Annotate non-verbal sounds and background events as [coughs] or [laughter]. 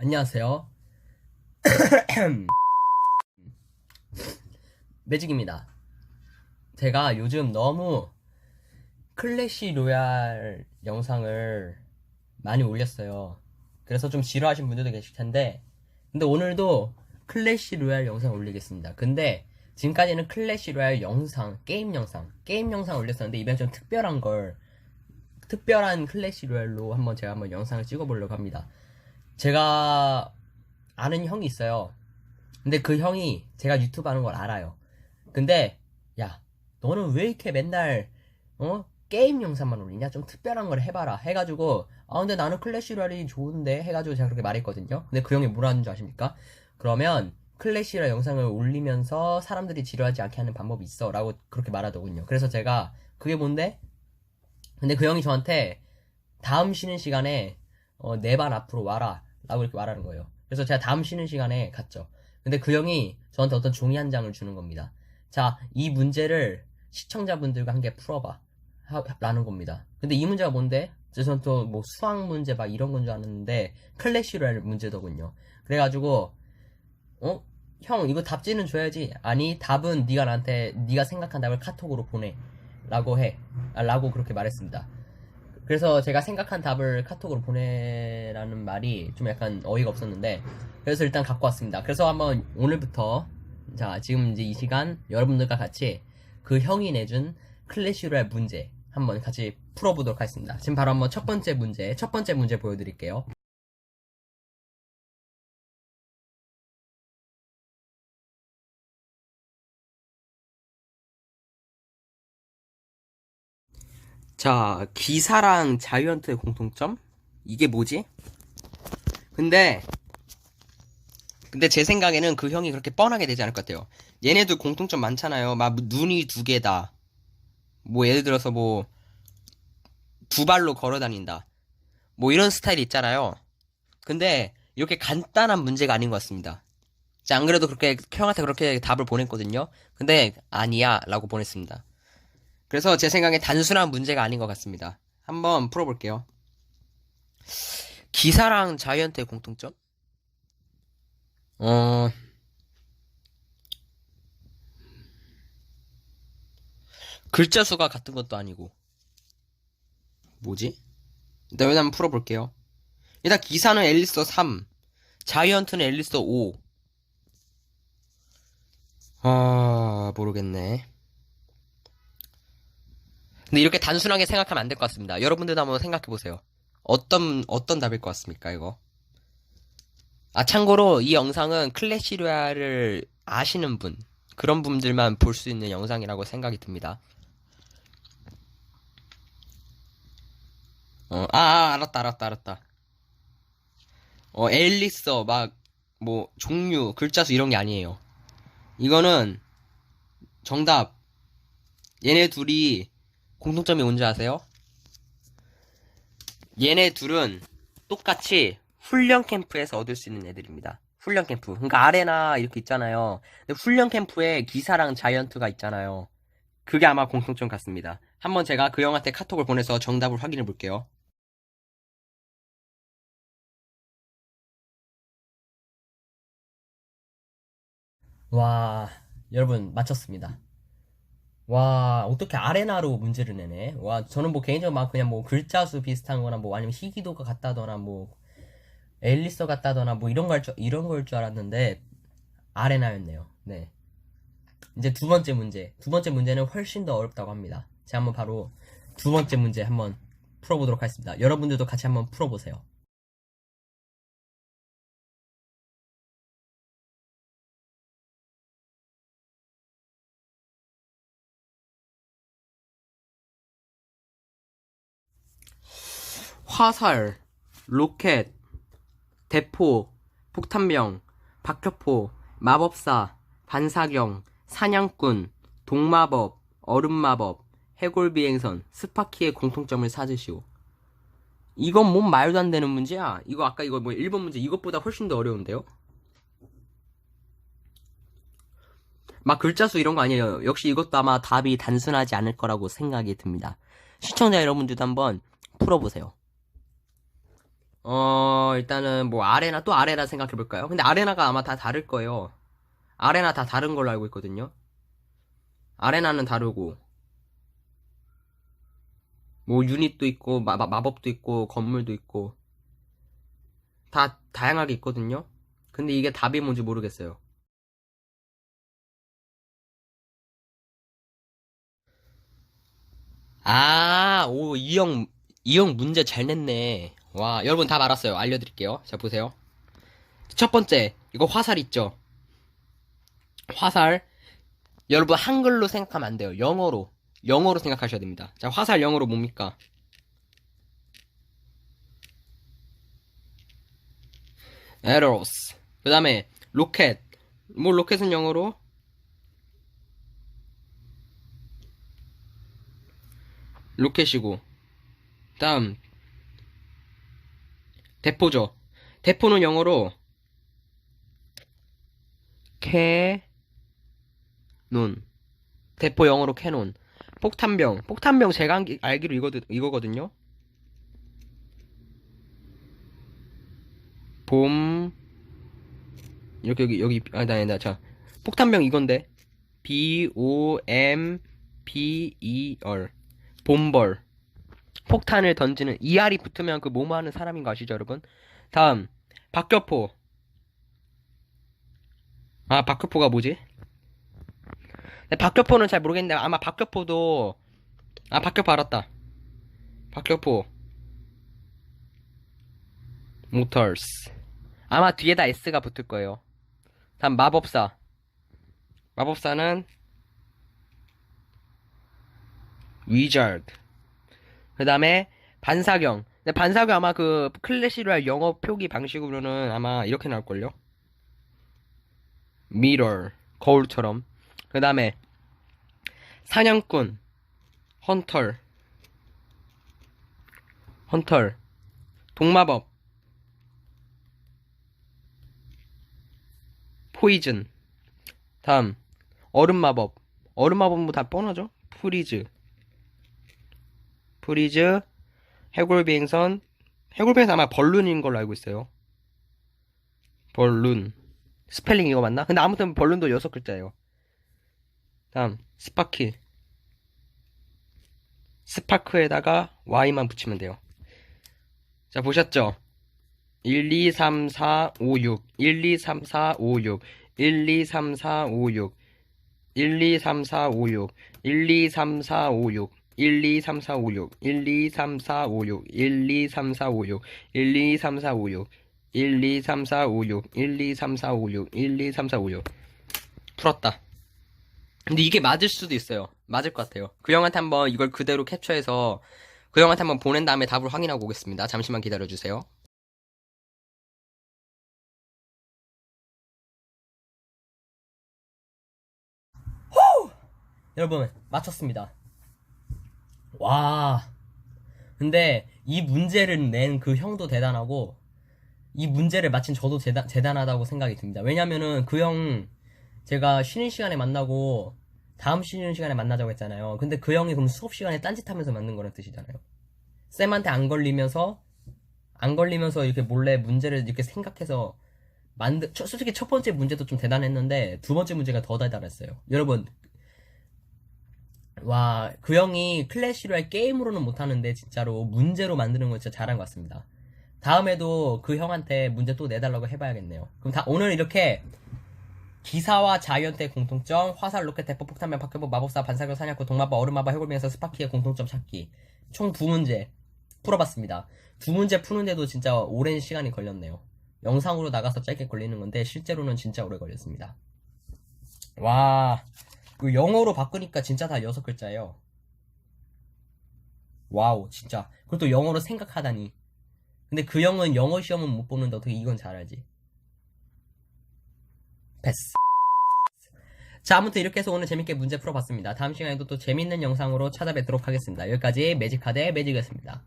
안녕하세요. [coughs] 매직입니다. 제가 요즘 너무 클래시 로얄 영상을 많이 올렸어요. 그래서 좀 지루하신 분들도 계실 텐데, 근데 오늘도 클래시 로얄 영상 올리겠습니다. 근데 지금까지는 클래시 로얄 영상, 게임 영상, 게임 영상 올렸었는데 이번엔 좀 특별한 걸, 특별한 클래시 로얄로 한번 제가 한번 영상을 찍어보려고 합니다. 제가 아는 형이 있어요. 근데 그 형이 제가 유튜브 하는 걸 알아요. 근데 야 너는 왜 이렇게 맨날 어 게임 영상만 올리냐? 좀 특별한 걸 해봐라. 해가지고 아 근데 나는 클래시 로얄이 좋은데 해가지고 제가 그렇게 말했거든요. 근데 그 형이 뭐라는 줄 아십니까? 그러면 클래시 로얄 영상을 올리면서 사람들이 지루하지 않게 하는 방법이 있어 라고 그렇게 말하더군요. 그래서 제가 그게 뭔데? 근데 그 형이 저한테 다음 쉬는 시간에 어, 내반 앞으로 와라. 라고 이렇게 말하는 거예요. 그래서 제가 다음 쉬는 시간에 갔죠. 근데 그 형이 저한테 어떤 종이 한 장을 주는 겁니다. 자, 이 문제를 시청자분들과 함께 풀어봐. 하- 라는 겁니다. 근데 이 문제가 뭔데? 저는 또 뭐 수학 문제 막 이런 건 줄 알았는데 클래시로얄 문제더군요. 그래가지고 어? 형 이거 답지는 줘야지. 아니 답은 네가 나한테 네가 생각한 답을 카톡으로 보내. 라고 해. 아, 라고 그렇게 말했습니다. 그래서 제가 생각한 답을 카톡으로 보내라는 말이 좀 약간 어이가 없었는데 그래서 일단 갖고 왔습니다. 그래서 한번 오늘부터 자 지금 이제 이 시간 여러분들과 같이 그 형이 내준 클래시로얄 문제 한번 같이 풀어보도록 하겠습니다. 지금 바로 한번 첫 번째 문제 첫 번째 문제 보여드릴게요. 자, 기사랑 자이언트의 공통점? 이게 뭐지? 근데, 근데 제 생각에는 그 형이 그렇게 뻔하게 되지 않을 것 같아요. 얘네들 공통점 많잖아요. 막 눈이 두 개다. 뭐 예를 들어서 뭐, 두 발로 걸어 다닌다. 뭐 이런 스타일 있잖아요. 근데 이렇게 간단한 문제가 아닌 것 같습니다. 자, 안 그래도 그렇게 형한테 그렇게 답을 보냈거든요. 근데 아니야 라고 보냈습니다. 그래서 제 생각에 단순한 문제가 아닌 것 같습니다. 한번 풀어볼게요. 기사랑 자이언트의 공통점? 어, 글자 수가 같은 것도 아니고. 뭐지? 일단 한번 풀어볼게요. 일단 기사는 앨리스 3, 자이언트는 앨리스 5. 아, 모르겠네. 근데 이렇게 단순하게 생각하면 안 될 것 같습니다. 여러분들도 한번 생각해 보세요. 어떤 어떤 답일 것 같습니까, 이거? 아, 참고로 이 영상은 클래시 로얄을 아시는 분, 그런 분들만 볼 수 있는 영상이라고 생각이 듭니다. 어, 아, 아, 알았다, 알았다, 알았다. 어, 엘리서, 막, 뭐, 종류, 글자 수 이런 게 아니에요. 이거는, 정답. 얘네 둘이 공통점이 뭔지 아세요? 얘네 둘은 똑같이 훈련 캠프에서 얻을 수 있는 애들입니다. 훈련 캠프. 그러니까 아레나 이렇게 있잖아요. 근데 훈련 캠프에 기사랑 자이언트가 있잖아요. 그게 아마 공통점 같습니다. 한번 제가 그 형한테 카톡을 보내서 정답을 확인해 볼게요. 와, 여러분 맞췄습니다. 와, 어떻게 아레나로 문제를 내네. 와, 저는 뭐 개인적으로 막 그냥 뭐 글자 수 비슷한 거나 뭐 아니면 희귀도가 같다거나 뭐 앨리서 같다거나 뭐 이런 걸, 줄- 이런 걸 줄 알았는데 아레나였네요. 네. 이제 두 번째 문제. 두 번째 문제는 훨씬 더 어렵다고 합니다. 제가 한번 바로 두 번째 문제 한번 풀어보도록 하겠습니다. 여러분들도 같이 한번 풀어보세요. 화살, 로켓, 대포, 폭탄병, 박격포, 마법사, 반사경, 사냥꾼, 동마법, 얼음마법, 해골비행선, 스파키의 공통점을 찾으시오. 이건 뭔 말도 안 되는 문제야. 이거 아까 이거 뭐 1번 문제 이것보다 훨씬 더 어려운데요? 막 글자 수 이런 거 아니에요. 역시 이것도 아마 답이 단순하지 않을 거라고 생각이 듭니다. 시청자 여러분들도 한번 풀어보세요. 어, 일단은 뭐 아레나, 또 아레나 생각해 볼까요? 근데 아레나가 아마 다 다를 거예요. 아레나 다 다른 걸로 알고 있거든요. 아레나는 다르고, 뭐 유닛도 있고, 마, 마- 마법도 있고, 건물도 있고, 다 다양하게 있거든요. 근데 이게 답이 뭔지 모르겠어요. 아, 오, 이 형, 이형 문제 잘 냈네. 와, 여러분 답 알았어요. 알려드릴게요. 자, 보세요. 첫 번째, 이거 화살 있죠? 화살. 여러분 한글로 생각하면 안 돼요. 영어로. 영어로 생각하셔야 됩니다. 자, 화살 영어로 뭡니까? arrows. 그 다음에 로켓. 뭐 로켓은 영어로? 로켓이고. 다음 대포죠. 대포는 영어로 캐논. 대포 영어로 캐논. 폭탄병. 폭탄병 제가 알기- 알기로 이거 이거거든요. 봄 이렇게 여기 여기 아니다 아니다 자 폭탄병 이건데 B O M B E R 봄벌 폭탄을 던지는 ER이 붙으면 그 뭐뭐 하는 사람인 거 아시죠 여러분? 다음 박격포. 아 박격포가 뭐지? 네, 박격포는 잘 모르겠는데 아마 박격포도 아 박격포 알았다. 박격포. 모터스. 아마 뒤에다 S가 붙을 거예요. 다음 마법사. 마법사는 위저드 그 다음에 반사경. 근데 반사경 아마 그 클래시로얄 영어 표기 방식으로는 아마 이렇게 나올걸요? 미러 거울처럼. 그 다음에 사냥꾼 헌터 헌터 동마법. 포이즌. 다음 얼음 마법. 얼음 마법 뭐다 뻔하죠? 프리즈 프리즈 해골 비행선. 해골 비행선 아마 벌룬인 걸로 알고 있어요. 벌룬. 스펠링 이거 맞나? 근데 아무튼 벌룬도 여섯 글자예요. 다음 스파키. 스파크에다가 Y만 붙이면 돼요. 자 보셨죠? 1, 2, 3, 4, 5, 6 1, 2, 3, 4, 5, 6 1, 2, 3, 4, 5, 6 1, 2, 3, 4, 5, 6 1, 2, 3, 4, 5, 6 1, 2, 3, 4, 5, 6 1, 2, 3, 4, 5, 6 1, 2, 3, 4, 5, 6 1, 2, 3, 4, 5, 6 1, 2, 3, 4, 5, 6 1, 2, 3, 4, 5, 6 1, 2, 3, 4, 5, 6 풀었다. 근데 이게 맞을 수도 있어요. 맞을 것 같아요. 그 형한테 한번 이걸 그대로 캡처해서 그 형한테 한번 보낸 다음에 답을 확인하고 오겠습니다. 잠시만 기다려주세요. 여러분 맞췄습니다. 와. 근데 이 문제를 낸 그 형도 대단하고 이 문제를 맞힌 저도 대단, 대단하다고 생각이 듭니다. 왜냐면은 그 형 제가 쉬는 시간에 만나고 다음 쉬는 시간에 만나자고 했잖아요. 근데 그 형이 그럼 수업 시간에 딴짓하면서 만든 거란 뜻이잖아요. 쌤한테 안 걸리면서 안 걸리면서 이렇게 몰래 문제를 이렇게 생각해서 저- 솔직히 첫 번째 문제도 좀 대단했는데 두 번째 문제가 더 대단했어요. 여러분 와, 그 형이 클래시로얄 게임으로는 못하는데 진짜로 문제로 만드는 거 진짜 잘한 것 같습니다. 다음에도 그 형한테 문제 또 내달라고 해봐야겠네요. 그럼 다 오늘 이렇게 기사와 자이언트의 공통점, 화살, 로켓, 대포, 폭탄면, 박격포, 마법사, 반사격, 사냥꾼, 동마법, 얼음마법, 해골면서 스파키의 공통점 찾기. 총 두 문제 풀어봤습니다. 두 문제 푸는데도 진짜 오랜 시간이 걸렸네요. 영상으로 나가서 짧게 걸리는 건데 실제로는 진짜 오래 걸렸습니다. 와, 그 영어로 바꾸니까 진짜 다 여섯 글자예요. 와우, 진짜. 그것도 영어로 생각하다니. 근데 그 형은 영어 시험은 못 보는데 어떻게 이건 잘하지? 패스. 자, 아무튼 이렇게 해서 오늘 재밌게 문제 풀어봤습니다. 다음 시간에도 또 재밌는 영상으로 찾아뵙도록 하겠습니다. 여기까지 매직카드의 매직이었습니다.